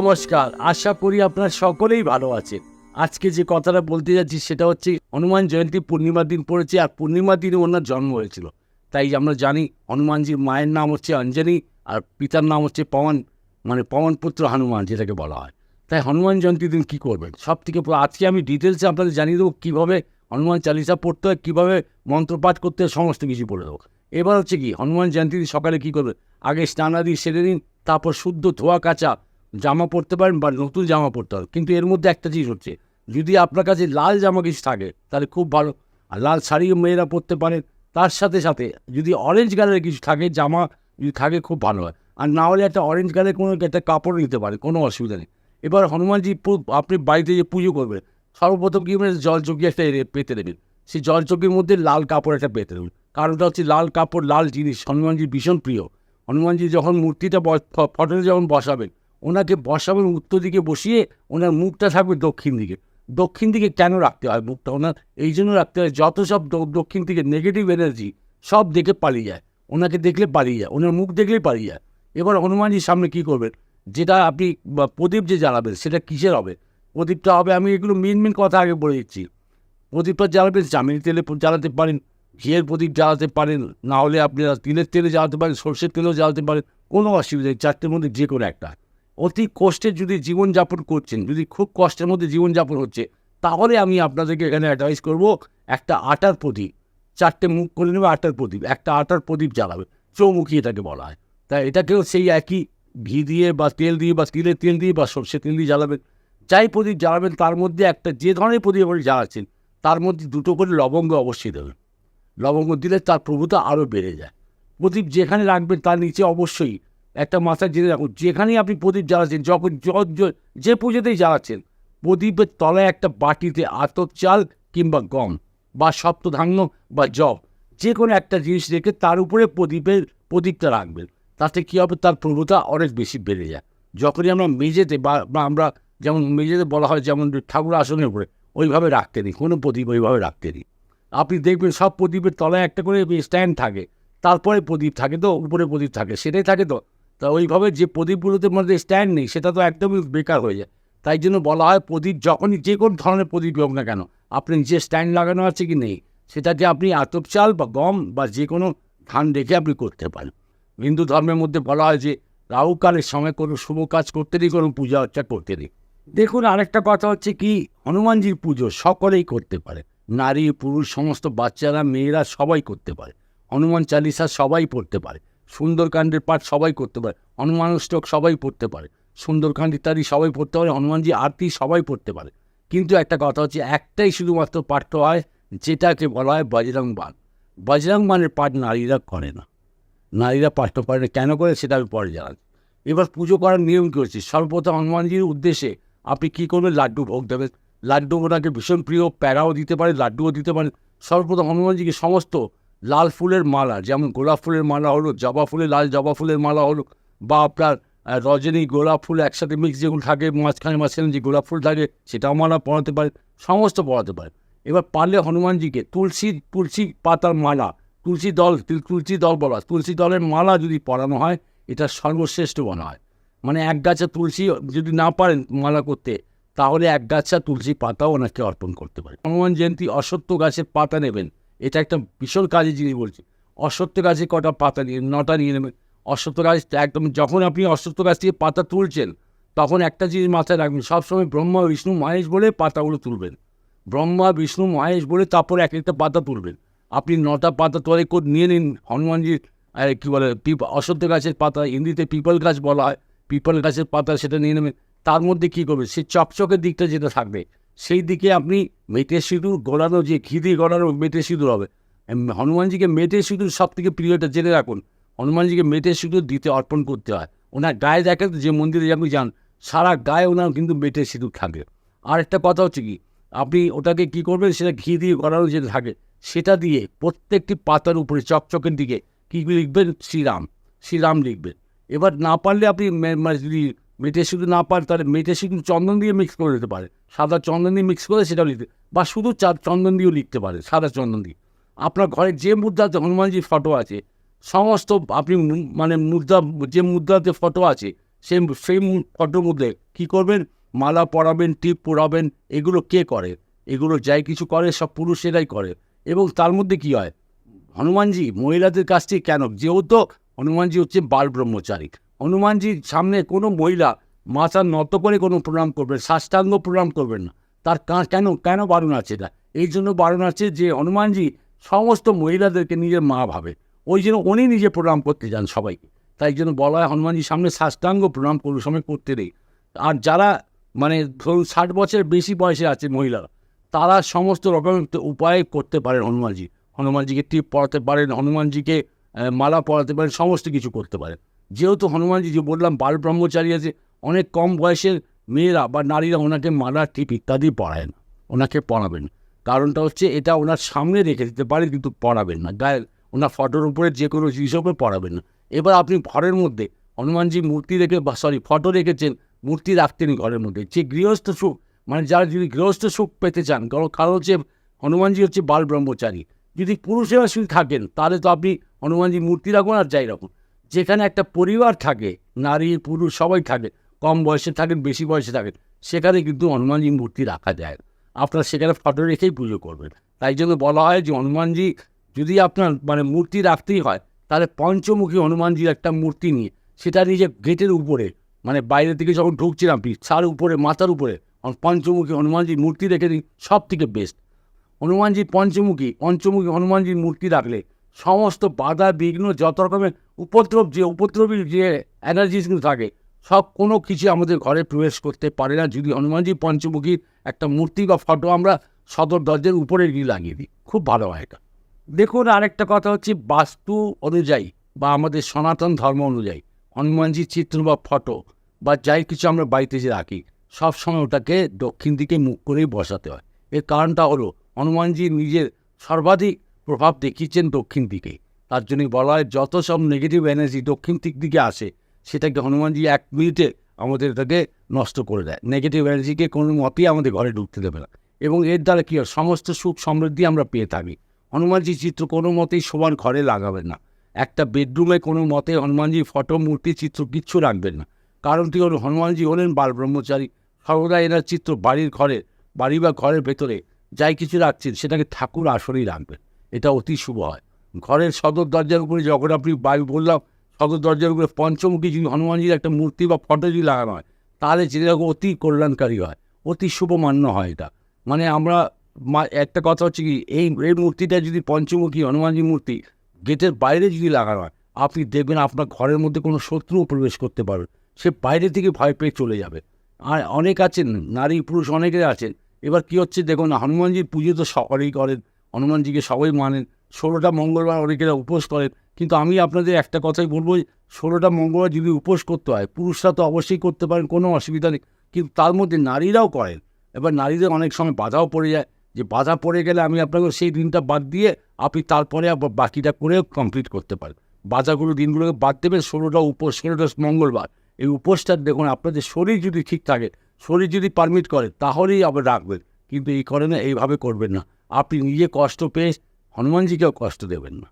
নমস্কার, আশা করি আপনারা সকলেই ভালো আছেন। আজকে যে কথাটা বলতে যাচ্ছি সেটা হচ্ছে, হনুমান জয়ন্তী পূর্ণিমার দিন পড়েছে আর পূর্ণিমার দিনে ওনার জন্ম হয়েছিল। তাই আমরা জানি হনুমানজির মায়ের নাম হচ্ছে অঞ্জনী আর পিতার নাম হচ্ছে পবন মানে পবনপুত্র হনুমান যেটাকে বলা হয়। তাই হনুমান জয়ন্তীর দিন কী করবেন? সব থেকে আজকে আমি ডিটেলসে আপনাদের জানিয়ে দেবো কীভাবে হনুমান চালিসা পড়তে হয়, কীভাবে মন্ত্রপাঠ করতে হয়, সমস্ত কিছু বলে দেবো। এবার হচ্ছে কি, হনুমান জয়ন্তী দিন সকালে কী করবে আগে স্নানাদি সেরে নিন, তারপর শুদ্ধ ধোয়া কাচা জামা পরতে পারেন বা নতুন জামা পরতে হবে কিন্তু এর মধ্যে একটা জিনিস হচ্ছে, যদি আপনার কাছে লাল জামা কিছু থাকে, তাহলে খুব ভালো। আর লাল শাড়িও মেয়েরা পরতে পারেন তার সাথে সাথে যদি অরেঞ্জ কালারের কিছু থাকে, জামা যদি থাকে, খুব ভালো হয়। আর না হলে একটা অরেঞ্জ কালারের কোনো একটা কাপড় নিতে পারে, কোনো অসুবিধা নেই। এবার হনুমানজি আপনি বাড়িতে যে পুজো করবেন, সর্বপ্রথম কি জল চকি একটা পেতে দেবেন। সেই জল চকির মধ্যে লাল কাপড় একটা পেতে দেবেন। কারণটা হচ্ছে লাল কাপড়, লাল জিনিস। হনুমানজির ভীষণ প্রিয়। হনুমানজি যখন মূর্তিটা ফটোতে যখন বসাবেন ওনাকে বসাবেন উত্তর দিকে বসিয়ে ওনার মুখটা থাকবে দক্ষিণ দিকে। দক্ষিণ দিকে কেন রাখতে হয় মুখটা? ওনার এই জন্য রাখতে হয় যত সব দক্ষিণ দিকে নেগেটিভ এনার্জি সব দেখে পালিয়ে যায়। ওনাকে দেখলে পালিয়ে যায়। ওনার মুখ দেখলেই পালিয়ে যায়। এবার হনুমানজির সামনে কী করবেন? যেটা আপনি প্রদীপ যে জ্বালাবেন, সেটা কিসের হবে? প্রদীপটা হবে, আমি এগুলো মেন মেন কথা আগে বলে দিচ্ছি। প্রদীপটা জ্বালাবেন চামেলি তেলে জ্বালাতে পারেন, ঘিয়ের প্রদীপ জ্বালাতে পারেন, না হলে আপনি তিলের তেলে জ্বালাতে পারেন, সর্ষের তেলেও জ্বালাতে পারেন, কোনো অসুবিধা নেই, চারটের মধ্যে যে কোনো একটা। অতি কষ্টে যদি জীবনযাপন করছেন, যদি খুব কষ্টের মধ্যে জীবনযাপন হচ্ছে, তাহলে আমি আপনাদেরকে এখানে অ্যাডভাইস করব, একটা আটার প্রদীপ। চারটে মুখ করে নেবে, আটার প্রদীপ। একটা আটার প্রদীপ জ্বালাবে। চৌমুখী এটাকে বলা হয়। তাই এটাকেও সেই একই ঘি দিয়ে বা তেল দিয়ে বা তিলের তেল দিয়ে বা সর্ষে তেল দিয়ে জ্বালাবেন যাই প্রদীপ জ্বালাবেন, তার মধ্যে একটা যে ধরনের প্রদীপ আপনি জ্বালাচ্ছেন, তার মধ্যে দুটো করে লবঙ্গ অবশ্যই দেবেন। লবঙ্গ দিলে তার প্রভুতা আরও বেড়ে যায়। প্রদীপ যেখানে রাখবেন, তার নিচে অবশ্যই একটা মাথায় জেনে রাখুন, যেখানেই আপনি প্রদীপ জ্বালাচ্ছেন, যখন য- পুজোতেই জ্বালাচ্ছেন, প্রদীপের তলায় একটা বাটিতে আতপ চাল কিংবা গম বা সপ্তধান্য বা জব যে কোনো একটা জিনিস রেখে তার উপরে প্রদীপের প্রদীপটা রাখবেন। তাতে কী হবে? তার প্রভুতা অনেক বেশি বেড়ে যায়। যখনই আমরা মেঝেতে বা আমরা যেমন মেঝেতে বলা হয়, যেমন ঠাকুর আসনের উপরে, ওইভাবে রাখতে নিই, কোনো প্রদীপ ওইভাবে রাখতে নিই। আপনি দেখবেন সব প্রদীপের তলায় একটা করে স্ট্যান্ড থাকে, তারপরে প্রদীপ থাকে তো, উপরে প্রদীপ থাকে, সেটাই থাকে তো। তা ওইভাবে যে প্রদীপগুলোতে মধ্যে স্ট্যান্ড নেই, সেটা তো একদমই বেকার হয়ে যায়। তাই জন্য বলা হয় প্রদীপ যখনই যে কোনো ধরনের প্রদীপ হোক না কেন, আপনি যে স্ট্যান্ড লাগানো আছে কি নেই সেটাকে আপনি আতপ চাল বা গম বা যে কোনো ধান রেখে আপনি করতে পারেন। হিন্দু ধর্মের মধ্যে বলা হয় যে রাহুকালের সময় কোনো শুভ কাজ করতে নেই, কোনো পূজা অর্চা করতে নেই। দেখুন, আরেকটা কথা হচ্ছে কি, হনুমানজির পুজো সকলেই করতে পারে। নারী, পুরুষ, সমস্ত বাচ্চারা, মেয়েরা সবাই করতে পারে। হনুমান চালিসা সবাই পড়তে পারে। সুন্দরকাণ্ডের পাঠ সবাই করতে পারে। হনুমান অষ্টক সবাই পড়তে পারে। সুন্দরকাণ্ড ইত্যাদি সবাই পড়তে পারে। হনুমানজি আরতি সবাই পড়তে পারে। কিন্তু একটা কথা হচ্ছে, একটাই শুধুমাত্র পাঠ্য হয়, যেটাকে বলা হয় বজরং বান বজরং বানের পাঠ নারীরা করে না। নারীরা পাঠ্য পারে না। কেন করে সেটা আমি পরে জানাচ্ছি। এবার পুজো করার নিয়ম কী হচ্ছে? সর্বপ্রথম হনুমানজির উদ্দেশ্যে আপনি কী করবেন? লাড্ডু ভোগ দেবেন। লাড্ডু ওনাকে ভীষণ প্রিয়, প্যারাও দিতে পারে, লাড্ডুও দিতে পারেন সর্বপ্রথম হনুমানজিকে সমস্ত লাল ফুলের মালা, যেমন গোলাপ ফুলের মালা হলো, জবা ফুলের লাল, জবা ফুলের মালা হলো, বা আপনার রজনী গোলাপ ফুল একসাথে মিক্স যেগুলো থাকে, মাঝখানে মাঝখানে যে গোলাপ ফুল থাকে, সেটাও মালা পরাতে পারে সমস্ত পড়াতে পারে এবার পারলে হনুমানজিকে তুলসী তুলসী পাতার মালা, তুলসী দল, তুল- তুলসী দল বলা তুলসী দলের মালা যদি পরানো হয়, এটা সর্বশ্রেষ্ঠ বলা হয়। মানে এক গাছা তুলসী যদি না পারেন মালা করতে, তাহলে এক গাছা তুলসী পাতাও ওনাকে অর্পণ করতে পারে হনুমান জয়ন্তী অসত্য গাছের পাতা নেবেন এটা একটা ভীষণ কাজে জিনিস বলছি। অসত্য গাছে কটা পাতা নিয়ে, নটা নিয়ে নেবেন অসত্য গাছ একদম, যখন আপনি অসত্য গাছ থেকে পাতা তুলছেন, তখন একটা জিনিস মাথায় রাখবেন, সবসময় ব্রহ্মা বিষ্ণু মহেশ বলে পাতাগুলো তুলবেন। ব্রহ্মা, বিষ্ণু, মহেশ বলে তারপর এক একটা পাতা তুলবেন। আপনি নটা পাতা তোয়ারে করে নিয়ে নিন, হনুমানজির কী বলে, পিপ, অসত্য গাছের পাতা হিন্দিতে পিপল গাছ বলা হয়, পিপল গাছের পাতা সেটা নিয়ে নেবেন। তার মধ্যে কী করবে সে চকচকের দিকটা যেটা থাকবে সেই দিকে আপনি মেটে সিঁদুর গলানো যে ঘি দিয়ে গলানো মেটে সিঁদুর হবে। হনুমানজিকে মেটে সিঁদুর সব থেকে প্রিয়টা জেনে রাখুন। হনুমানজিকে মেটে সিঁদুর দিতে অর্পণ করতে হয়। ওনার গায়ে দেখেন যে মন্দিরে আপনি যান, সারা গায়ে ওনার কিন্তু মেটে সিঁদুর থাকে। আর একটা কথা হচ্ছে কি, আপনি ওটাকে কি করবেন, সেটা ঘি দিয়ে গড়ানো যেটা থাকে, সেটা দিয়ে প্রত্যেকটি পাতার উপরে চকচকের দিকে কী লিখবেন? শ্রীরাম। শ্রীরাম লিখবেন। এবার না পারলে আপনি মানে যদি মেটে শুধু না পারেন তাহলে মেটে শুধু চন্দন দিয়ে মিক্স করে দিতে পারে। সাদা চন্দন দিয়ে মিক্স করে সেটাও লিখতে বা শুধু চা চন্দন দিয়েও লিখতে পারে, সাদা চন্দন দিয়ে। আপনার ঘরে যে মুদ্রাতে হনুমানজির ফটো আছে, সমস্ত আপনি মানে মুদ্রা, যে মুদ্রাতে ফটো আছে সেই সেই ফটোর মধ্যে কী করবেন? মালা পরাবেন, টিপ পরাবেন এগুলো কে করে? এগুলো যাই কিছু করে, সব পুরুষেরাই করে। এবং তার মধ্যে কি হয়? হনুমানজি মহিলাদের কাছ থেকে কেন? যেহেতু হনুমানজি হচ্ছে বাল ব্রহ্মচারী। হনুমানজির সামনে কোনো মহিলা মাথা নত করে কোনো প্রণাম করবে, সাষ্টাঙ্গ প্রণাম করবেন না। তার কেন কেন বারণ আছে এটা? এই জন্য বারণ আছে যে হনুমানজি সমস্ত মহিলাদেরকে নিজের মা ভাবে। ওই জন্য উনি নিজে প্রণাম করতে যান সবাইকে তাই জন্য বলা হয় হনুমানজির সামনে সাষ্টাঙ্গ প্রণাম করুন সময় করতে নেই। আর যারা মানে ধরুন ষাট বছরের বেশি বয়সে আছে মহিলারা, তারা সমস্ত রকমের উপায় করতে পারেন হনুমানজি। হনুমানজিকে টিপ পড়াতে পারেন, হনুমানজিকে মালা পরাতে পারেন, সমস্ত কিছু করতে পারেন। যেহেতু হনুমানজি যে বললাম, বাল ব্রহ্মচারী আছে, অনেক কম বয়সের মেয়েরা বা নারীরা ওনাকে মালা টিপ ইত্যাদি পড়ায় না, ওনাকে পড়াবেন। কারণটা হচ্ছে এটা ওনার সামনে রেখে দিতে পারে, কিন্তু পড়াবেন না। গায়ে, ওনার ফটোর উপরে যে কোনো উপরে পড়াবেন না। এবার আপনি ঘরের মধ্যে, হনুমানজি মূর্তি রেখে বা সরি ফটো রেখেছেন, মূর্তি রাখতেন ঘরের মধ্যে, যে গৃহস্থ সুখ মানে যারা যদি গৃহস্থ সুখ পেতে চান, কারণ হচ্ছে হনুমানজি হচ্ছে বাল ব্রহ্মচারী। যদি পুরুষেরা শুধু থাকেন, তাহলে তো আপনি হনুমানজি মূর্তি রাখুন আর যাই রাখুন। যেখানে একটা পরিবার থাকে, নারী, পুরুষ, সবাই থাকে, কম বয়সে থাকেন, বেশি বয়সে থাকেন, সেখানে কিন্তু হনুমানজি মূর্তি রাখা যায়। আপনার সেখানে ফটো রেখেই পুজো করবেন। তাই জন্য বলা হয় যে হনুমানজি যদি আপনার মানে মূর্তি রাখতেই হয়, তাহলে পঞ্চমুখী হনুমানজির একটা মূর্তি নিয়ে, সেটা নিজে গেটের উপরে মানে বাইরে থেকে যখন ঢুকছিলাম ছার উপরে, মাথার উপরে পঞ্চমুখী হনুমানজির মূর্তি রেখে দিন সব থেকে বেস্ট হনুমানজির পঞ্চমুখী পঞ্চমুখী হনুমানজির মূর্তি রাখলে সমস্ত বাধা, বিঘ্ন, যত রকমের উপদ্রব, যে উপদ্রবী যে এনার্জিসগুলো থাকে, সব কোনো কিছু আমাদের ঘরে প্রবেশ করতে পারে না। যদি হনুমানজি পঞ্চমুখীর একটা মূর্তি বা ফটো আমরা সদর দরজার উপরে গিয়ে লাগিয়ে দিই, খুব ভালো হয় এটা। দেখুন, আরেকটা কথা হচ্ছে বাস্তু অনুযায়ী বা আমাদের সনাতন ধর্ম অনুযায়ী হনুমানজির চিত্র বা ফটো বা যাই কিছু আমরা বাড়িতে যে রাখি সবসময় ওটাকে দক্ষিণ দিকে মুখ করেই বসাতে হয়। এর কারণটা হলো, হনুমানজি নিজের সর্বাধিক প্রভাব দেখিয়েছেন দক্ষিণ দিকে। তার জন্যই বলা হয়, যত সব নেগেটিভ এনার্জি দক্ষিণ দিক দিকে আসে, সেটাকে হনুমানজি এক মিনিটে আমাদের এটাকে নষ্ট করে দেয়। নেগেটিভ এনার্জিকে কোনো মতেই আমাদের ঘরে ঢুকতে দেবে না। এবং এর দ্বারা কী হয়? সমস্ত সুখ সমৃদ্ধি আমরা পেয়ে থাকি। হনুমানজি চিত্র কোনো মতেই সমান ঘরে লাগাবেন না। একটা বেডরুমে কোনো মতে হনুমানজি ফটো মূর্তি, চিত্র কিচ্ছু রাখবেন না। কারণটি হলো হনুমানজি হলেন বাল ব্রহ্মচারী সর্বদা এনার চিত্র বাড়ির ঘরে, বাড়ি বা ঘরের ভেতরে যাই কিছু রাখছেন, সেটাকে ঠাকুর আসরেই রাখবেন। এটা অতি শুভ হয়। ঘরের সদর দরজার উপরে যখন আপনি বায়ু বললাম, সদর দরজার উপরে পঞ্চমুখী যদি হনুমানজির একটা মূর্তি বা ফটো যদি লাগানো হয়, তাহলে যেরকম অতি কল্যাণকারী হয়, অতি শুভ মান্য হয় এটা। মানে আমরা একটা কথা হচ্ছে কি, এই এই মূর্তিটা যদি পঞ্চমুখী হনুমানজির মূর্তি গেটের বাইরে যদি লাগানো হয়, আপনি দেখবেন আপনার ঘরের মধ্যে কোনো শত্রুও প্রবেশ করতে পারবে সে বাইরে থেকে ভয় পেয়ে চলে যাবে। আর অনেক আছেন, নারী পুরুষ অনেকে আছেন। এবার কি হচ্ছে দেখুন, হনুমানজির পুজো তো সকলেই করেন। হনুমানজিকে সবাই মানেন। ষোলোটা মঙ্গলবার অনেকেরা উপোস করেন। কিন্তু আমি আপনাদের একটা কথাই বলব, ষোলোটা মঙ্গলবার যদি উপোস করতে হয়, পুরুষরা তো অবশ্যই করতে পারেন, কোনো অসুবিধা নেই। কিন্তু তার মধ্যে নারীরাও করেন। এবার নারীদের অনেক সময় বাধাও পড়ে যায়। যে বাধা পড়ে গেলে আমি আপনাকে সেই দিনটা বাদ দিয়ে আপনি তারপরে আবার বাকিটা করে কমপ্লিট করতে পারেন। বাধাগুলো দিনগুলোকে বাদ দেবেন, ষোলোটা উপোস, ষোলোটা মঙ্গলবার। এই উপোসটা দেখুন, আপনাদের শরীর যদি ঠিক থাকে, শরীর যদি পারমিট করে, তাহলেই আবার রাখবেন। কিন্তু এই করে না এইভাবে করবেন না। আপনি নিজে কষ্ট পেয়ে হনুমানজিকেও কষ্ট দেবেন না।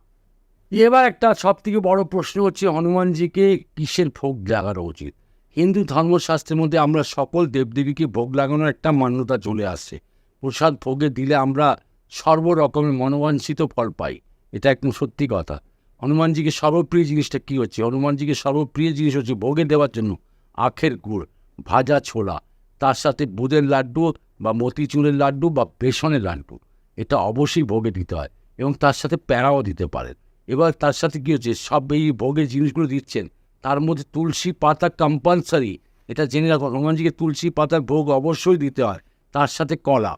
এবার একটা সব থেকে বড় প্রশ্ন হচ্ছে, হনুমানজিকে কিসের ভোগ লাগানো উচিত? হিন্দু ধর্মশাস্ত্রের মধ্যে আমরা সকল দেবদেবীকে ভোগ লাগানোর একটা মান্যতা চলে আসছে। প্রসাদ ভোগে দিলে আমরা সর্বরকমের মনোবাঞ্ছিত ফল পাই। এটা একদম সত্যি কথা। হনুমানজিকে সর্বপ্রিয় জিনিসটা কী হচ্ছে? হনুমানজিকে সর্বপ্রিয় জিনিস হচ্ছে ভোগে দেওয়ার জন্য আখের গুড়, ভাজা ছোলা, তার সাথে বুদের লাড্ডু বা মতিচুরের লাড্ডু বা বেসনের লাড্ডু। এটা অবশ্যই ভোগে দিতে হয় এবং তার সাথে প্যারাও দিতে পারেন। এবার তার সাথে কী হচ্ছে সব এই ভোগের জিনিসগুলো দিচ্ছেন, তার মধ্যে তুলসী পাতা কম্পালসারি এটা জেনে রাখুন হনুমানজিকে তুলসী পাতার ভোগ অবশ্যই দিতে হয়, তার সাথে কলা।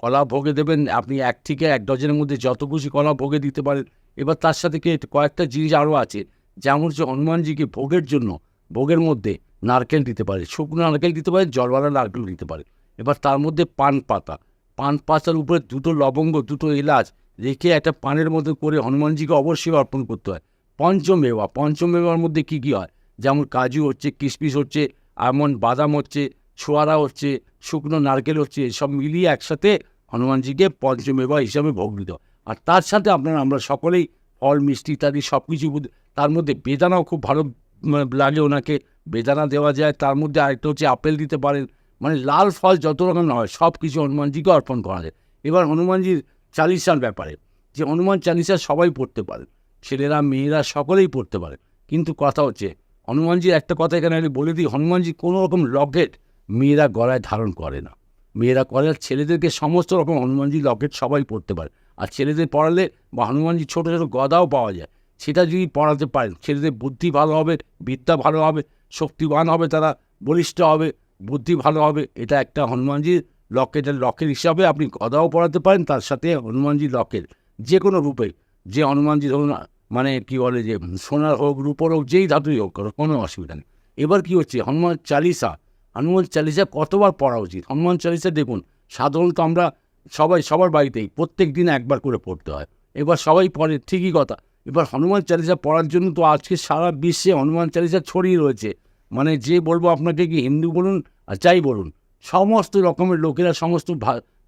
কলা ভোগে দেবেন আপনি এক থেকে এক ডজনের মধ্যে যত খুশি কলা ভোগে দিতে পারেন। এবার তার সাথে কি, কয়েকটা জিনিস আরও আছে, যেমন হচ্ছে হনুমানজিকে ভোগের জন্য, ভোগের মধ্যে নারকেল দিতে পারে শুকনো নারকেল দিতে পারে জলওয়ালা নারকেল দিতে পারে এবার তার মধ্যে পান পাতা পান পাতার উপরে দুটো লবঙ্গ, দুটো এলাচ রেখে একটা পানের মধ্যে করে হনুমানজিকে অবশ্যই অর্পণ করতে হয়। পঞ্চমেওয়া পঞ্চমেওয়ার মধ্যে কী কী হয়? যেমন কাজু হচ্ছে কিশমিশ হচ্ছে এমন বাদাম হচ্ছে, ছোয়ারা হচ্ছে, শুকনো নারকেল হচ্ছে সব মিলিয়ে একসাথে হনুমানজিকে পঞ্চমেবা হিসাবে ভোগ দিতে। আর তার সাথে আপনারা, আমরা সকলেই ফল, মিষ্টি ইত্যাদি সব কিছু তার মধ্যে বেদানাও খুব ভালো মানে লাগে ওনাকে। বেদানা দেওয়া যায়, তার মধ্যে আরেকটা হচ্ছে আপেল দিতে পারেন। মানে লাল ফল যত রকম হয় সব কিছু হনুমানজিকে অর্পণ করা যায়। এবার হনুমানজির চালিসার ব্যাপারে, যে হনুমান চালিসা সবাই পড়তে পারে, ছেলেরা, মেয়েরা সকলেই পড়তে পারে। কিন্তু কথা হচ্ছে, হনুমানজির একটা কথা এখানে আমি বলে দিই, হনুমানজি কোনো রকম লকেট মেয়েরা গলায় ধারণ করে না। মেয়েরা করে ছেলেদেরকে সমস্ত রকম হনুমানজি লকেট সবাই পড়তে পারে। আর ছেলেদের পড়ালে বা হনুমানজি ছোটো ছোটো গদাও পাওয়া যায়। সেটা যদি পড়াতে পারেন, ছেলেদের বুদ্ধি ভালো হবে, বিদ্যা ভালো হবে, শক্তিবান হবে তারা, বলিষ্ঠ হবে বুদ্ধি ভালো হবে, এটা একটা হনুমানজির লকেটের, লকের হিসাবে আপনি গদাও পড়াতে পারেন, তার সাথে হনুমানজি লকেট যে কোনো রূপে। যে হনুমানজি ধরুন মানে কি বলে যে, সোনার হোক, রূপর হোক, যেই ধাতুই হোক, কোনো অসুবিধা নেই। এবার কি হচ্ছে, হনুমান চালিসা হনুমান চালিসা কতবার পড়া উচিত? হনুমান চালিসা দেখুন, সাধারণত আমরা সবাই, সবার বাড়িতেই প্রত্যেক দিন একবার করে পড়তে হয়। এবার সবাই পড়ে, ঠিকই কথা। এবার হনুমান চালিসা পড়ার জন্য তো আজকে সারা বিশ্বে হনুমান চালিসা ছড়িয়ে রয়েছে। মানে যে বলব আপনাকে কি হিন্দু বলুন আর যাই বলুন সমস্ত রকমের লোকেরা সমস্ত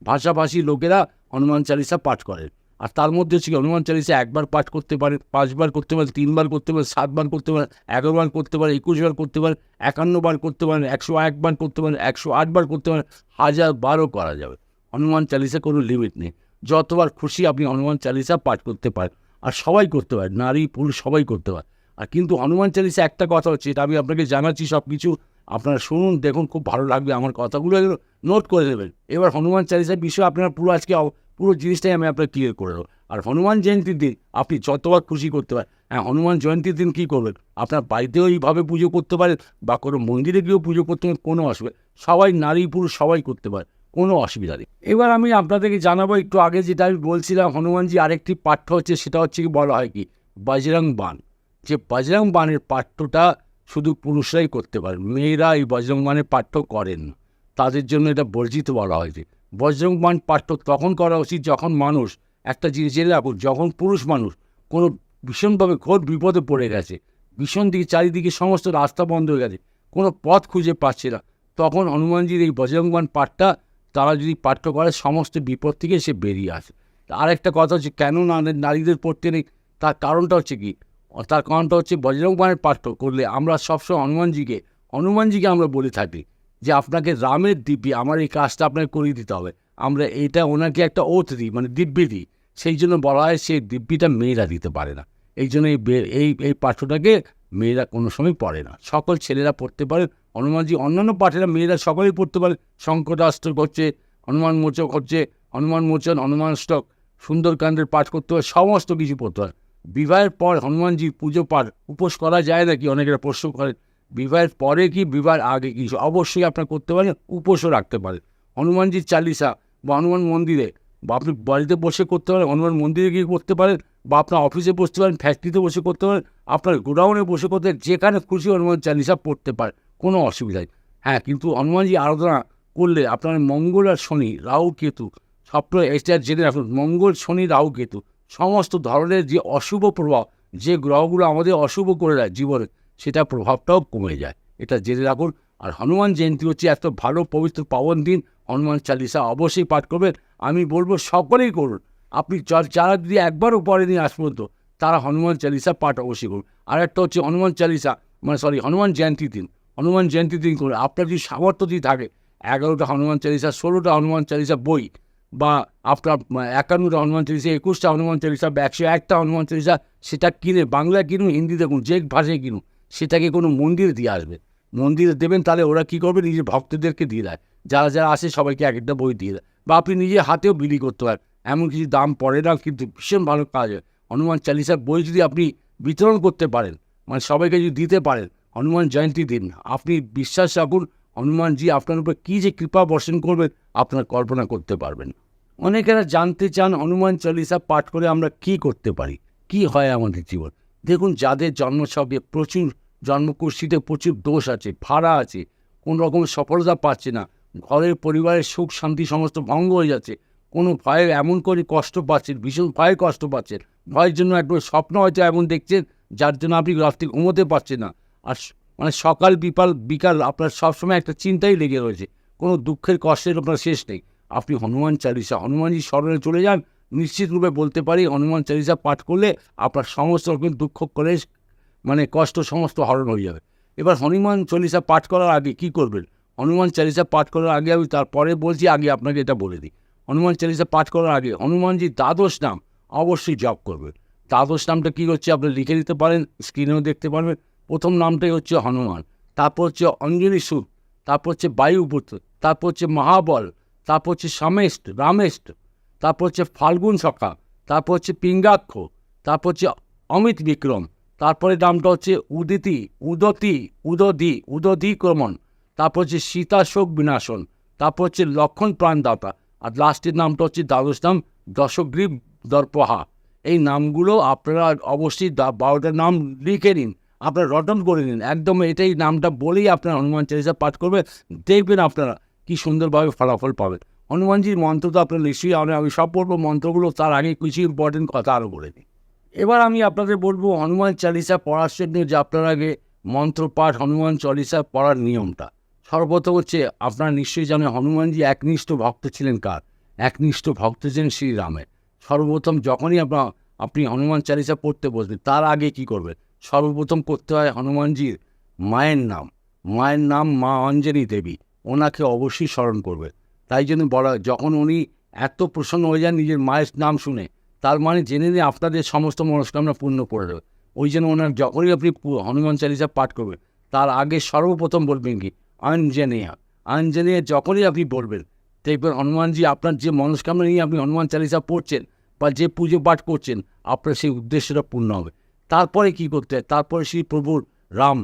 ভাষাভাষী লোকেরা হনুমান চালিসা পাঠ করেন আর তার মধ্যে হচ্ছে হনুমান চালিসা একবার পাঠ করতে পারে পাঁচবার করতে পারে তিনবার করতে পারে সাতবার করতে পারে এগারোবার করতে পারে একুশবার করতে পারে একান্নবার করতে পারেন একশো একবার করতে পারেন একশো আটবার করতে পারেন হাজার বারও করা যাবে হনুমান চালিসা কোনো লিমিট নেই যতবার খুশি আপনি হনুমান চালিসা পাঠ করতে পারেন আর সবাই করতে পারে নারী পুরুষ সবাই করতে পারে আর কিন্তু হনুমান চালিসা একটা কথা হচ্ছে, এটা আমি আপনাকে জানাচ্ছি সব কিছু আপনারা শুনুন, দেখুন, খুব ভালো লাগবে আমার কথাগুলো নোট করে নেবেন এবার হনুমান চালিসার বিষয়ে আপনারা পুরো আজকে পুরো জিনিসটাই আমি আপনার ক্লিয়ার করে দেবো। আর হনুমান জয়ন্তীর দিন, আপনি যতবার খুশি করতে পারেন হ্যাঁ হনুমান জয়ন্তীর দিন কী করবেন? আপনার বাড়িতেও এইভাবে পুজো করতে পারেন, বা কোনো মন্দিরে গিয়েও পুজো করতে পারেন, কোনো অসুবিধা সবাই নারী পুরুষ সবাই করতে পারে, কোনো অসুবিধা নেই। এবার আমি আপনাদেরকে জানাব, একটু আগে যেটা আমি বলছিলাম, হনুমানজি আরেকটি পাঠ্য হচ্ছে, সেটা হচ্ছে কি বলা হয় কি? বজরং বান যে বজরং বানের পাঠ্যটা শুধু পুরুষরাই করতে পারে মেয়েরা এই বজরং বানের পাঠ্য করেন, তাদের জন্য এটা বর্জিত বলা হয়েছে। বজরং বান পাঠ্য তখন করা উচিত যখন মানুষ, একটা জিনিস জেনে রাখুন, যখন পুরুষ মানুষ কোনো ভীষণভাবে ঘোর বিপদে পড়ে গেছে, ভীষণ দিকে চারিদিকে সমস্ত রাস্তা বন্ধ হয়ে গেছে, কোনো পথ খুঁজে পাচ্ছে না, তখন হনুমানজির এই বজরংবান পাঠটা তারা যদি পাঠ্য করে, সমস্ত বিপদ থেকে সে বেরিয়ে আসে। আর একটা কথা হচ্ছে, কেন নারীদের পড়তে নেই? তার কারণটা হচ্ছে কি তার কারণটা হচ্ছে বজরংবানের পাঠ্য করলে আমরা সবসময় হনুমানজিকে হনুমানজিকে আমরা বলে থাকি যে আপনাকে রামের দিব্যি, আমার এই কাজটা আপনাকে করিয়ে দিতে হবে। আমরা এটা ওনাকে একটা ওথ দিই মানে দিব্যি দিই। সেই জন্য বলা হয় সেই দিব্যিটা মেয়েরা দিতে পারে না। এই জন্য এই এই এই পাঠ্যটাকে মেয়েরা কোনো সময় পড়ে না। সকল ছেলেরা পড়তে পারে, হনুমানজি অন্যান্য পাঠেরা মেয়েরা সকলেই পড়তে পারে। শঙ্করাষ্টক হচ্ছে হনুমান মোচক হচ্ছে হনুমান মোচন, হনুমান স্টক সুন্দরকাণ্ডের পাঠ করতে হয়, সমস্ত কিছু পড়তে হয়। বিবাহের পর হনুমানজির পুজো পাঠ উপোস করা যায় নাকি? অনেকেরা প্রশ্ন করেন বিবাহের পরে কি বিবাহের আগে কি? অবশ্যই আপনার করতে পারেন উপোসও রাখতে পারেন। হনুমানজির চালিসা বা হনুমান মন্দিরে বা আপনি বাড়িতে বসে করতে পারেন হনুমান মন্দিরে গিয়ে করতে পারেন বা আপনার অফিসে বসতে পারেন ফ্যাক্টরিতে বসে করতে পারেন আপনার গোডাউনে বসে করতে পারেন, যেখানে খুশি হনুমান চালিসা পড়তে পারে কোনো অসুবিধা নেই। হ্যাঁ কিন্তু হনুমানজি আরাধনা করলে আপনার মঙ্গল আর শনি রাহু কেতু সবটা এটা জেনে রাখুন মঙ্গল শনি রাহু কেতু। সমস্ত ধরনের যে অশুভ প্রভাব, যে গ্রহগুলো আমাদের অশুভ করে দেয় জীবনে সেটা প্রভাবটাও কমে যায়। এটা জেনে রাখুন। আর হনুমান জয়ন্তী হচ্ছে এত ভালো, পবিত্র পাবন দিন। হনুমান চালিসা অবশ্যই পাঠ করবেন। আমি বলব সকলেই করুন। আপনি যা- যারা যদি একবারও পড়েনি আজ পর্যন্ত তারা হনুমান চালিসা পাঠ অবশ্যই করুন। আর একটা হচ্ছে হনুমান চালিসা মানে সরি হনুমান জয়ন্তী দিন। হনুমান জয়ন্তী দিন করুন আপনার যদি সামর্থ্য যদি থাকে, এগারোটা হনুমান চালিসা, ষোলোটা হনুমান চালিসা বই বা আপনার একান্নটা হনুমান চালিসা একুশটা হনুমান চালিসা বা একশো একটা হনুমান চালিসা সেটা কিনে, বাংলায় কিনুন হিন্দি দেখুন যে ভাষায় কিনুন, সেটাকে কোনো মন্দিরে দিয়ে আসবে। মন্দিরে দেবেন, তাহলে ওরা কী করবে? নিজের ভক্তদেরকে দিয়ে দেয়। যারা যারা আসে সবাইকে এক একটা বই দিয়ে দেয়। বা আপনি নিজে হাতেও বিলি করতে পারেন। এমন কিছু দাম পড়ে না, কিন্তু ভীষণ ভালো কাজ হয়। হনুমান চালিসার বই যদি আপনি বিতরণ করতে পারেন মানে সবাইকে যদি দিতে পারেন, হনুমান জয়ন্তী দিন, আপনি বিশ্বাস রাখুন হনুমানজি আপনার উপর কী যে কৃপা বর্ষণ করবেন আপনার কল্পনা করতে পারবেন। অনেকেরা জানতে চান হনুমান চালিসা পাঠ করে আমরা কি করতে পারি, কি হয় আমাদের জীবন। দেখুন, যাদের জন্মছকে প্রচুর জন্মকুষ্ঠিতে প্রচুর দোষ আছে, ভাড়া আছে কোনো রকম সফলতা পাচ্ছে না, ঘরের পরিবারের সুখ, শান্তি সমস্ত ভঙ্গ হয়ে যাচ্ছে, কোনো ভয়ে এমন করে কষ্ট পাচ্ছেন, ভীষণ ভয়ে কষ্ট পাচ্ছেন ভয়ের জন্য একবার স্বপ্ন হয়তো এমন দেখছেন, যার জন্য আপনি রাত্রি ঘুমোতে পারছেন না। আর মানে সকাল বিপাল বিকাল আপনার সবসময় একটা চিন্তাই লেগে রয়েছে। কোনো দুঃখের কষ্টের আপনার শেষ নেই। আপনি হনুমান চালিসা হনুমানজি স্মরণে চলে যান। নিশ্চিত রূপে বলতে পারি, হনুমান চালিসা পাঠ করলে আপনার সমস্ত রকম দুঃখ কলেশ মানে কষ্ট সমস্ত হরণ হয়ে যাবে। এবার হনুমান চল্লিশা পাঠ করার আগে কি করবেন? হনুমান চালিসা পাঠ করার আগে আমি তারপরে বলছি, আগে আপনাকে এটা বলে দিই। হনুমান চালিসা পাঠ করার আগে হনুমানজি দ্বাদশ নাম অবশ্যই জপ করবেন। দ্বাদশ নামটা কী হচ্ছে আপনি লিখে দিতে পারেন স্ক্রিনেও দেখতে পারবেন। প্রথম নামটাই হচ্ছে হনুমান, তারপর হচ্ছে অঞ্জলি সুর, তারপর হচ্ছে বায়ুপুত্র তারপর হচ্ছে মহাবল, তারপর হচ্ছে সামেষ্ট, রামেষ্ট, তারপর হচ্ছে ফাল্গুন সখা, তারপর হচ্ছে পিঙ্গাক্ষ, তারপর হচ্ছে অমিত বিক্রম, তারপরে নামটা হচ্ছে উদিতি, উদতি, উদধি উদধি ক্রমণ তারপর হচ্ছে সীতাশোক বিনাশন, তারপর হচ্ছে লক্ষণ প্রাণদাতা, আর লাস্টের নামটা হচ্ছে দ্বাদশ নাম দশগ্রীব দর্পহা। এই নামগুলো আপনারা অবশ্যই বারোটার নাম লিখে নিন। আপনারা রটন করে নিন। একদম এটাই নামটা বলেই আপনার হনুমান চালিসা পাঠ করবেন। দেখবেন আপনারা কি সুন্দরভাবে ফলাফল পাবেন। হনুমানজির মন্ত্র তো আপনার নিশ্চয়ই আমি আমি সব বলব মন্ত্রগুলো, তার আগে কিছু ইম্পর্টেন্ট কথা আরও বলে নিই এবার আমি আপনাদের বলব হনুমান চালিসা পড়ার জন্য যে আপনার আগে মন্ত্র পাঠ, হনুমান চালিসা পড়ার নিয়মটা। সর্বপ্রথম হচ্ছে আপনারা নিশ্চয়ই জানেন হনুমানজি একনিষ্ঠ ভক্ত ছিলেন কার? একনিষ্ঠ ভক্ত ছিলেন শ্রীরামের। সর্বপ্রথম যখনই আপনার, আপনি হনুমান চালিসা পড়তে বসবেন, তার আগে কি করবেন? সর্বপ্রথম করতে হয় হনুমানজির মায়ের নাম। মায়ের নাম মা অঞ্জনী দেবী। ওনাকে অবশ্যই স্মরণ করবে। তাই জন্য বলা, যখন উনি এত প্রসন্ন হয়ে যান, নিজের মায়ের নাম শুনে, তার মানে জেনে নিয়ে আপনাদের সমস্ত মনস্কামনা পূর্ণ করে দেবে ওই জন্য ওনার যখনই আপনি হনুমান চালিসা পাঠ করবেন, তার আগে সর্বপ্রথম বলবেন কি? আঞ্জনেয়া আঞ্জনেয়া যখনই আপনি বলবেন, দেখবেন হনুমানজি আপনার যে মনস্কামনা নিয়ে আপনি হনুমান চালিসা পড়ছেন বা যে পুজো পাঠ করছেন, আপনার সেই উদ্দেশ্যটা পূর্ণ হবে। তারপরে কি করতে হয়? তারপরে শ্রী প্রভুর রাম,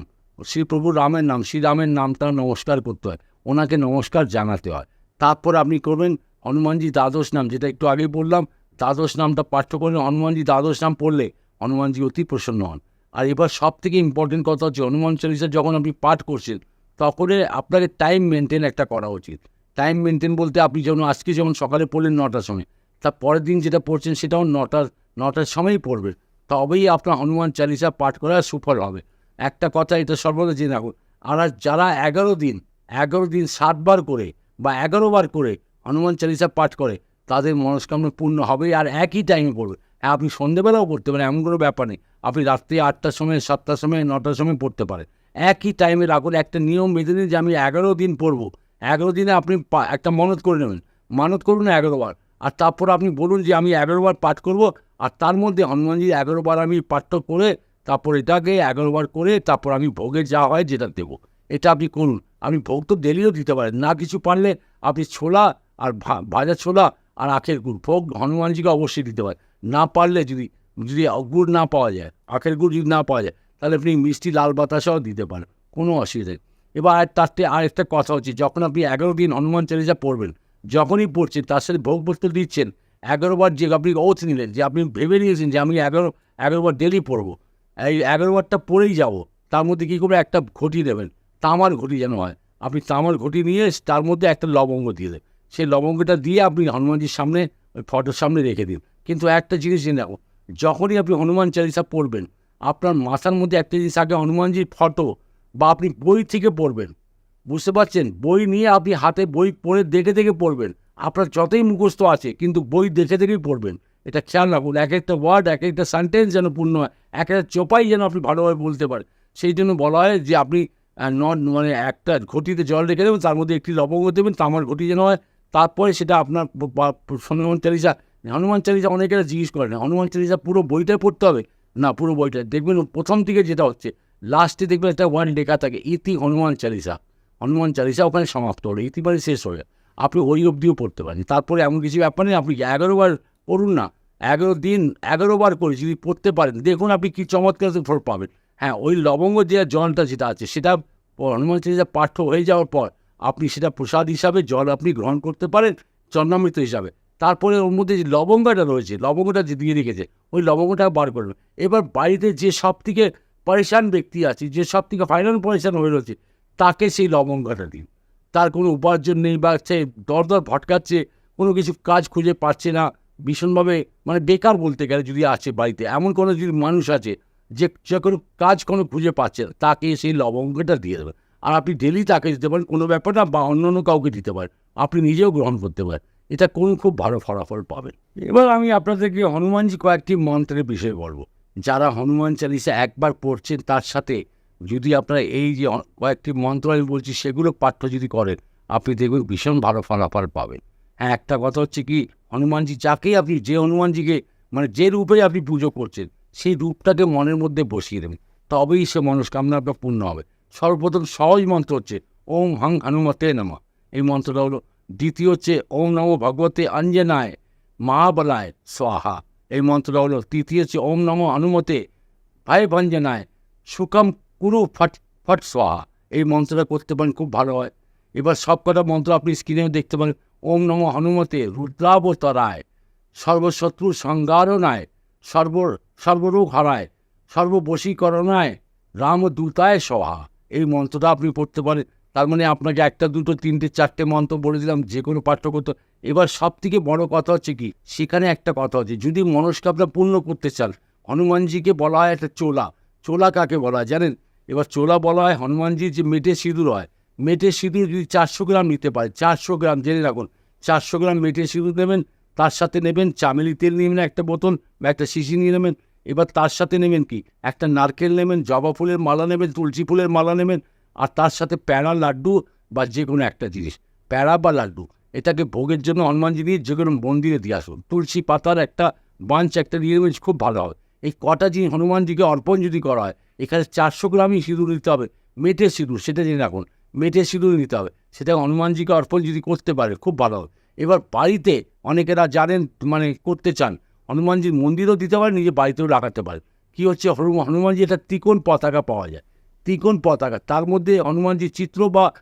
শ্রী প্রভুর রামের নাম শ্রীরামের নামটা নমস্কার করতে হয়। ওনাকে নমস্কার জানাতে হয়। তারপর আপনি করবেন হনুমানজি দ্বাদশ নাম, যেটা একটু আগে বললাম, দ্বাদশ নামটা পাঠ্য করলে হনুমানজি দ্বাদশ নাম পড়লে হনুমানজি অতি প্রসন্ন হন। আর এবার সব থেকে ইম্পর্টেন্ট কথা হচ্ছে, হনুমান চল্লিশা যখন আপনি পাঠ করছেন তখন আপনাকে টাইম মেনটেন একটা করা উচিত। টাইম মেনটেন বলতে আপনি যেমন আজকে যেমন সকালে পড়লেন নটার সময়, তার পরের দিন যেটা পড়ছেন সেটাও নটার নটার সময়ই পড়বেন। তবেই আপনার হনুমান চালিসা পাঠ করা সুফল হবে। একটা কথা এটা সর্বদা জেনে রাখুন, আর যারা এগারো দিন এগারো দিন সাতবার করে বা এগারো বার করে হনুমান চালিসা পাঠ করে, তাদের মনস্কামনা পূর্ণ হবে আর একই টাইমে পড়বে। হ্যাঁ আপনি সন্ধেবেলাও পড়তে পারেন, এমন কোনো ব্যাপার নেই। আপনি রাত্রি আটটার সময়, সাতটার সময়, নটার সময় পড়তে পারেন। একই টাইমে রাখুন, একটা নিয়ম বেঁধে নিন যে আমি এগারো দিন পড়ব। এগারো দিনে আপনি একটা মনত করে নেবেন। মানত করুন এগারো বার। আর তারপর আপনি বলুন যে আমি এগারো বার পাঠ করব আর তার মধ্যে হনুমানজির এগারো বার আমি পাঠ্য করে তারপর এটাকে এগারো বার করে, তারপর আমি ভোগে যা হয় যেটা দেবো। এটা আপনি করুন। আপনি ভোগ তো ডেলিও দিতে পারেন। না কিছু পারলে আপনি ছোলা আর ভাজা ছোলা আর আখের গুড়, ভোগ হনুমানজিকে অবশ্যই দিতে পারেন। না পারলে যদি যদি গুড় না পাওয়া যায়, আখের গুড় যদি না পাওয়া যায়, তাহলে আপনি মিষ্টি লাল বাতাসাও দিতে পারেন। কোনো অসুবিধা নেই। এবার আর তার থেকে আরেকটা কথা হচ্ছে, যখন আপনি এগারো দিন হনুমান চালিসা পড়বেন, যখনই পড়ছেন, তার সাথে ভোগ বস্তু দিচ্ছেন এগারো বার যে আপনি ওথ নিলেন, যে আপনি ভেবে নিয়েছেন যে আমি এগারো এগারো বার ডেলি পড়ব, এই এগারো বারটা পড়েই যাব, তার মধ্যে কী করে একটা ঘটি দেবেন? তামার ঘটি যেন হয়। আপনি তামার ঘটি নিয়ে তার মধ্যে একটা লবঙ্গ দিয়ে দেন। সেই লবঙ্গটা দিয়ে আপনি হনুমানজির সামনে, ওই ফটোর সামনে রেখে দিন। কিন্তু একটা জিনিস জেনে রাখুন যখনই আপনি হনুমান চালিসা পড়বেন, আপনার মাথার মধ্যে একটা জিনিস আগে হনুমানজির ফটো বা আপনি বই থেকে পড়বেন। বুঝতে পারছেন? বই নিয়ে আপনি হাতে বই পড়ে দেখে দেখে পড়বেন। আপনার যতই মুখস্থ আছে, কিন্তু বই দেখে দেখেই পড়বেন। এটা খেয়াল রাখুন, এক একটা ওয়ার্ড এক একটা সেন্টেন্স যেন পূর্ণ হয়, এক একটা চোপাই যেন আপনি ভালোভাবে বলতে পারেন। সেই জন্য বলা হয় যে আপনি নট মানে একটা ঘটিতে জল রেখে দেবেন, তার মধ্যে একটি লবঙ্গ দেবেন তামার ঘটি যেন হয়। তারপরে সেটা আপনার হনুমান চালিসা হনুমান চালিসা অনেকেরা জিজ্ঞেস করেন হনুমান চালিসা পুরো বইটাই পড়তে হবে? না, পুরো বইটা। দেখবেন প্রথম থেকে যেটা হচ্ছে লাস্টে দেখবেন একটা ওয়ার্ড লেখা থাকে, ইতি হনুমান চালিসা। হনুমান চালিসা ওখানে সমাপ্ত হলো ইতি মানে শেষ হয়ে। আপনি ওই অবধিও পড়তে পারেন। তারপরে এমন কিছু ব্যাপার নেই, আপনি এগারো বার পড়ুন না। এগারো দিন, এগারো বার করে যদি পড়তে পারেন, দেখুন আপনি কী চমৎকার ফল পাবেন। হ্যাঁ ওই লবঙ্গ যে জলটা যেটা আছে, সেটা হনুমান চালিসা পাঠ্য হয়ে যাওয়ার পর আপনি সেটা প্রসাদ হিসাবে জল আপনি গ্রহণ করতে পারেন, চন্দ্রামৃত হিসাবে। তারপরে ওর মধ্যে যে লবঙ্গটা রয়েছে, লবঙ্গটা যে দিয়ে রেখেছে, ওই লবঙ্গটা বার করবেন এবার বাড়িতে যে সব থেকে পরেশান ব্যক্তি আছে, যে সব থেকে ফাইনাল পরেশান হয়ে রয়েছে, তাকে সেই লবঙ্গটা দিন। তার কোনো উপার্জন নেই বা সে দর দর ভটকাচ্ছে, কোনো কিছু কাজ খুঁজে পাচ্ছে না। ভীষণভাবে মানে বেকার বলতে গেলে যদি আছে বাড়িতে, এমন কোনো যদি মানুষ আছে যে যে কোনো কাজ কোনো খুঁজে পাচ্ছে না, তাকে সেই লবঙ্গটা দিয়ে দেবেন আর আপনি ডেলি তাকে দিতে পারেন, কোনো ব্যাপার না, বা অন্য অন্য কাউকে দিতে পারেন। আপনি নিজেও গ্রহণ করতে পারেন। এটা কোন খুব ভালো ফলাফল পাবেন। এবার আমি আপনাদেরকে হনুমানজি কয়েকটি মন্ত্রের বিষয়ে বলব। যারা হনুমান চালিসা একবার পড়ছেন, তার সাথে যদি আপনারা এই যে কয়েকটি মন্ত্র আমি বলছি, সেগুলো পাঠ্য যদি করেন, আপনি দেখবেন ভীষণ ভালো ফলাফল পাবেন। হ্যাঁ একটা কথা হচ্ছে কি, হনুমানজি যাকেই আপনি, যে হনুমানজিকে মানে যে রূপে আপনি পুজো করছেন, সেই রূপটাকে মনের মধ্যে বসিয়ে দেবেন। তবেই সে মনস্কামনা আপনার পূর্ণ হবে। সর্বপ্রথম সহজ মন্ত্র হচ্ছে, ওম হং হনুমতে নমঃ। এই মন্ত্রটা হলো, দ্বিতীয় হচ্ছে, ওম নম ভগবতে অঞ্জনায় মহাবলায় স্বাহা। এই মন্ত্রটা হলো, তৃতীয় হচ্ছে, ওম নম হনুমতে ভাই ভঞ্জনায় সুকম কুরু ফট ফট স্বাহা এই মন্ত্রটা করতে পারেন, খুব ভালো হয়। এবার সব কটা মন্ত্র আপনি স্ক্রিনেও দেখতে পারেন। ওম নম হনুমতে রুদ্রাবতরায় সর্বশত্রু সংগারণায় সর্ব সর্বরোগ হারায় সর্ববশীকরণায় রাম রামদূতায় সহা। এই মন্ত্রটা আপনি পড়তে পারেন। তার মানে আপনাকে একটা, দুটো, তিনটে, চারটে মন্ত্র বলে দিলাম, যে কোনো পাঠ্য করতে এবার সব থেকে বড় কথা হচ্ছে কি, সেখানে একটা কথা হচ্ছে যদি মনস্কামনা পূর্ণ করতে চান, হনুমানজিকে বলা হয় একটা চোলা। চোলা কাকে বলা হয় জানেন? এবার চোলা বলা হয় হনুমানজির যে মেটে সিঁদুর হয়, মেটে সিঁদুর যদি চারশো গ্রাম নিতে পারে, চারশো গ্রাম, জেনে রাখুন, চারশো গ্রাম মেটে সিঁদুর নেবেন, তার সাথে নেবেন চামেলি তেল নেবেন একটা বোতল বা একটা শিশি নিয়ে নেবেন, এবার তার সাথে নেবেন কি, একটা নারকেল নেবেন, জবা ফুলের মালা নেবেন, তুলসী ফুলের মালা নেবেন, আর তার সাথে প্যারা লাড্ডু বা যে কোনো একটা জিনিস, প্যারা বা লাড্ডু, এটাকে ভোগের জন্য হনুমানজি দিয়ে যে কোনো মন্দিরে দিয়ে আসুন, তুলসী পাতার একটা বাঞ্চ একটা নিয়ে খুব ভালো হবে, এই কটা জিনিস হনুমানজিকে অর্পণ যদি করা হয় এখানে চারশো গ্রামই সিঁদুর নিতে হবে। মেটের সিঁদুর, সেটা জেনে রাখুন। মেটের সিঁদুর নিতে হবে। সেটা হনুমানজিকে অর্পণ যদি করতে পারে, খুব ভালো হবে। এবার বাড়িতে অনেকেরা জানেন মানে করতে চান। হনুমানজির মন্দিরও দিতে পারে নিজে বাড়িতেও রাখাতে পারে। কী হচ্ছে? হনু- হনুমানজি একটা ত্রিকোণ পতাকা পাওয়া যায়। ত্রিকোণ পতাকা, তার মধ্যে হনুমানজির চিত্র বা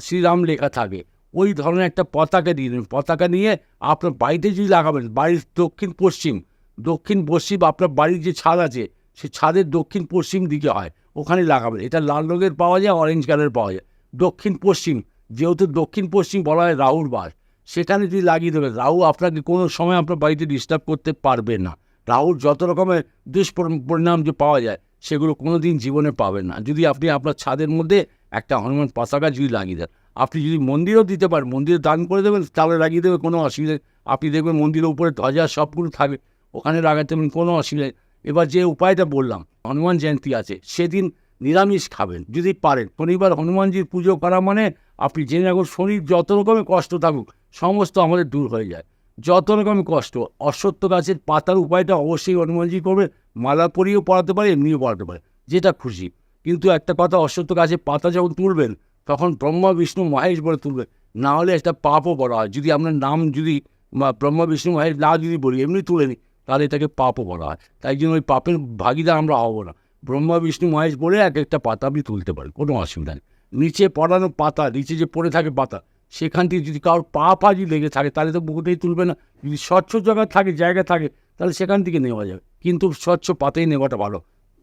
শ্রীরাম লেখা থাকে। ওই ধরনের একটা পতাকা দিয়ে দেবেন পতাকা নিয়ে আপনার বাড়িতে যদি লাগাবেন, বাড়ির দক্ষিণ পশ্চিম দক্ষিণ পশ্চিম আপনার বাড়ির যে ছাদ আছে সে ছাদের দক্ষিণ পশ্চিম দিকে হয়, ওখানে লাগাবেন এটা লাল রঙের পাওয়া যায় অরেঞ্জ কালারের পাওয়া যায়। দক্ষিণ পশ্চিম, যেহেতু দক্ষিণ পশ্চিম বলা হয় রাহুর বাস সেখানে যদি লাগিয়ে দেবেন রাহু আপনাকে কোনো সময় আপনার বাড়িতে ডিস্টার্ব করতে পারবে না। রাহুর যত রকমের দুষ্পরিণাম যে পাওয়া যায়, সেগুলো কোনো দিন জীবনে পাবেন না। যদি আপনি আপনার ছাদের মধ্যে একটা হনুমান পতাকা যদি লাগিয়ে দেন, আপনি যদি মন্দিরেও দিতে পারেন, মন্দিরে দান করে দেবেন, তাহলে লাগিয়ে দেবে, কোনো অসুবিধা আপনি দেখবেন মন্দিরের উপরে ধ্বজা সবগুলো থাকবে ওখানে লাগাতে কোনো অসুবিধা। এবার যে উপায়টা বললাম, হনুমান জয়ন্তী আছে, সেদিন নিরামিষ খাবেন যদি পারেন। শনিবার হনুমানজির পুজো করা মানে আপনি জেনে রাখুন শরীর যত রকমের কষ্ট থাকুক, সমস্ত আমাদের দূর হয়ে যায়। যত রকমের কষ্ট অশ্বত্থ গাছের পাতার উপায়টা অবশ্যই হনুমানজি করবে মালা পরিয়েও পড়াতে পারে, এমনিও পড়াতে পারে, যেটা খুশি। কিন্তু একটা কথা অশ্বত্থ গাছের পাতা যখন তুলবেন, তখন ব্রহ্মা, বিষ্ণু, মহেশ বলে তুলবেন। না হলে একটা পাপও বলা হয়। যদি আপনার নাম যদি ব্রহ্মা, বিষ্ণু, মহেশ না যদি বলি, এমনি তুলে নিই। তাহলে এটাকে পাপও বলা হয়। তাই জন্য ওই পাপের ভাগিদার আমরা হব না। ব্রহ্মা, বিষ্ণু, মহেশ বলে এক একটা পাতা আপনি তুলতে পারেন, কোনো অসুবিধা নেই। নিচে পড়ানো পাতা, নিচে যে পড়ে থাকে পাতা, সেখান থেকে যদি কারোর পা পা যদি লেগে থাকে, তাহলে তো মুখেই তুলবে না। যদি স্বচ্ছ জায়গা থাকে জায়গা থাকে, তাহলে সেখান থেকে নেওয়া যাবে। কিন্তু স্বচ্ছ পাতেই নেওয়াটা ভালো।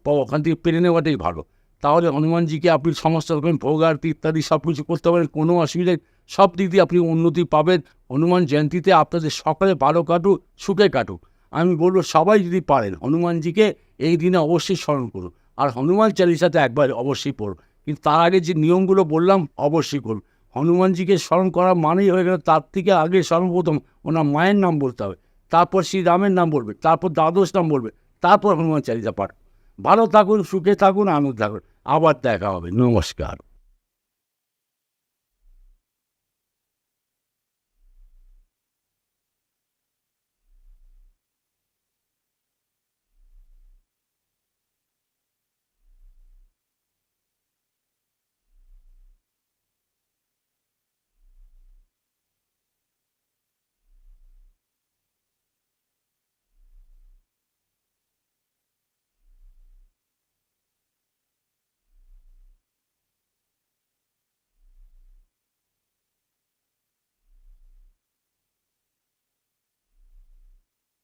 বা ওখান থেকে পেরে নেওয়াটাই ভালো। তাহলে হনুমানজিকে আপনি সমস্ত রকম ভোগ আরতি ইত্যাদি সব কিছু করতে পারেন, কোনো অসুবিধা। সব দিক দিয়ে আপনি উন্নতি পাবেন। হনুমান জয়ন্তীতে আপনাদের সকালে ভালো কাটুক, সুখে কাটুক। আমি বলব সবাই যদি পারেন হনুমানজিকে এই দিনে অবশ্যই স্মরণ করুন। আর হনুমান চালিসাতে একবার অবশ্যই পড়ুন। কিন্তু তার আগে যে নিয়মগুলো বললাম, অবশ্যই করুন। হনুমানজিকে স্মরণ করা মানেই হয়ে গেল তার থেকে আগে সর্বপ্রথম ওনার মায়ের নাম বলতে হবে। তারপর শ্রীরামের নাম বলবে, তারপর দ্বাদশ নাম বলবে, তারপর হনুমান চালিসা পাঠ। ভালো থাকুন, সুখে থাকুন, আনন্দ থাকুন। আবার দেখা হবে। নমস্কার।